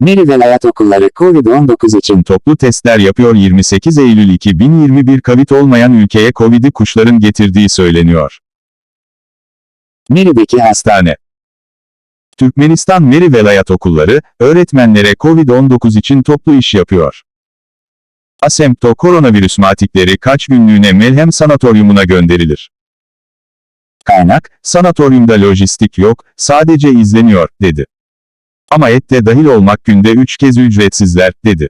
Meri Velayet Okulları COVID-19 için Toplu testler yapıyor 28 Eylül 2021 Covid olmayan ülkeye Covid'i kuşların getirdiği söyleniyor. Meri'deki hasta Hastane Türkmenistan Meri Velayet Okulları, öğretmenlere Covid-19 için toplu iş yapıyor. Asempto koronavirüs matikleri kaç günlüğüne Melhem Sanatoryumuna gönderilir. Kaynak, sanatoryumda lojistik yok, sadece izleniyor, dedi. Ama et de dahil olmak günde 3 kez ücretsizler, dedi.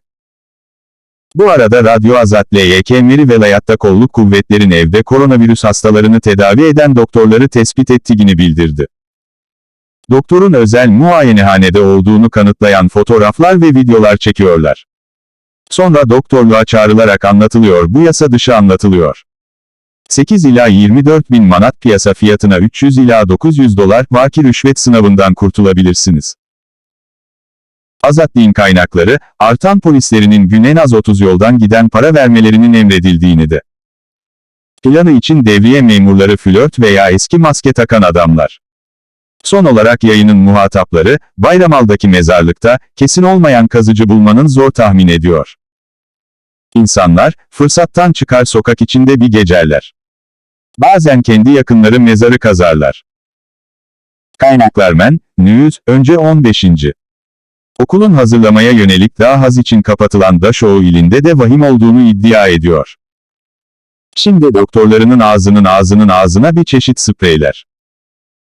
Bu arada Radyo Azat LYK Meri Velayat'ta kolluk kuvvetlerin evde koronavirüs hastalarını tedavi eden doktorları tespit ettiğini bildirdi. Doktorun özel muayenehanede olduğunu kanıtlayan fotoğraflar ve videolar çekiyorlar. Sonra doktorluğa çağrılarak anlatılıyor bu yasa dışı anlatılıyor. 8 ila 24 bin manat piyasa fiyatına 300 ila 900 dolar vaki rüşvet sınavından kurtulabilirsiniz. Azat din kaynakları, artan polislerinin gün en az 30 yoldan giden para vermelerinin emredildiğini de. Planı için devriye memurları flört veya eski maske takan adamlar. Son olarak yayının muhatapları, Bayramal'daki mezarlıkta, kesin olmayan kazıcı bulmanın zor tahmin ediyor. İnsanlar, fırsattan çıkar sokak içinde bir gecerler. Bazen kendi yakınları mezarı kazarlar. Kaynaklar Men, News, önce 15. Okulun hazırlamaya yönelik daha haz için kapatılan Daşoğu ilinde de vahim olduğunu iddia ediyor. Şimdi doktorlarının ağzının ağzının ağzına bir çeşit spreyler.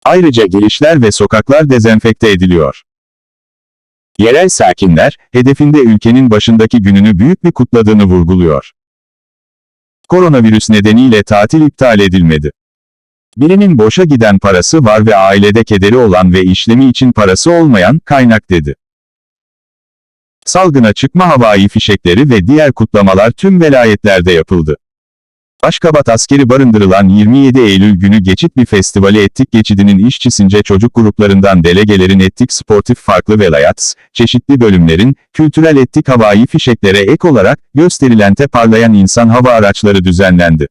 Ayrıca girişler ve sokaklar dezenfekte ediliyor. Yerel sakinler, hedefinde ülkenin başındaki gününü büyük bir kutladığını vurguluyor. Koronavirüs nedeniyle tatil iptal edilmedi. Birinin boşa giden parası var ve ailede kederi olan ve işlemi için parası olmayan, kaynak dedi. Salgına çıkma havai fişekleri ve diğer kutlamalar tüm velayetlerde yapıldı. Aşkabat askeri barındırılan 27 Eylül günü geçit bir festivali Ettik Geçidi'nin işçisince çocuk gruplarından delegelerin Ettik Sportif farklı velayat, çeşitli bölümlerin, kültürel ettik havai fişeklere ek olarak, gösterilente parlayan insan hava araçları düzenlendi.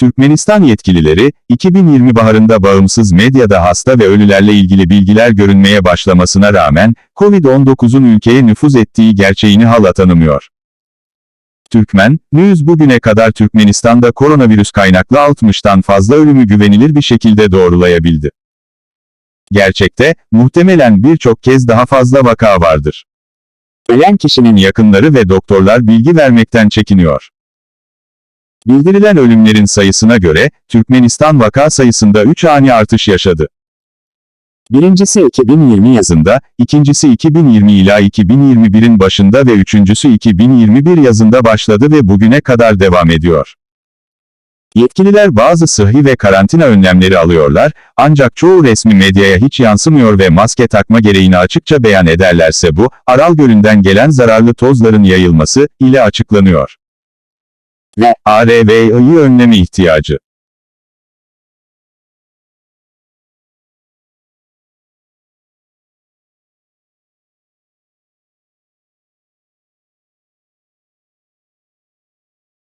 Türkmenistan yetkilileri, 2020 baharında bağımsız medyada hasta ve ölülerle ilgili bilgiler görünmeye başlamasına rağmen, Covid-19'un ülkeye nüfuz ettiği gerçeğini hala tanımıyor. Türkmen, News bugüne kadar Türkmenistan'da koronavirüs kaynaklı 60'tan fazla ölümü güvenilir bir şekilde doğrulayabildi. Gerçekte, muhtemelen birçok kez daha fazla vaka vardır. ölen kişinin Yakınları ve doktorlar bilgi vermekten çekiniyor. Bildirilen ölümlerin sayısına göre, Türkmenistan vaka sayısında 3 ani artış yaşadı. birincisi 2020 yazında, ikincisi 2020 ila 2021'in başında ve üçüncüsü 2021 yazında başladı ve bugüne kadar devam ediyor. Yetkililer bazı sıhhi ve karantina önlemleri alıyorlar, ancak çoğu resmi medyaya hiç yansımıyor ve maske takma gereğini açıkça beyan ederlerse bu, Aral Gölü'nden gelen zararlı tozların yayılması, ile açıklanıyor. Ve ARV'yi önleme ihtiyacı.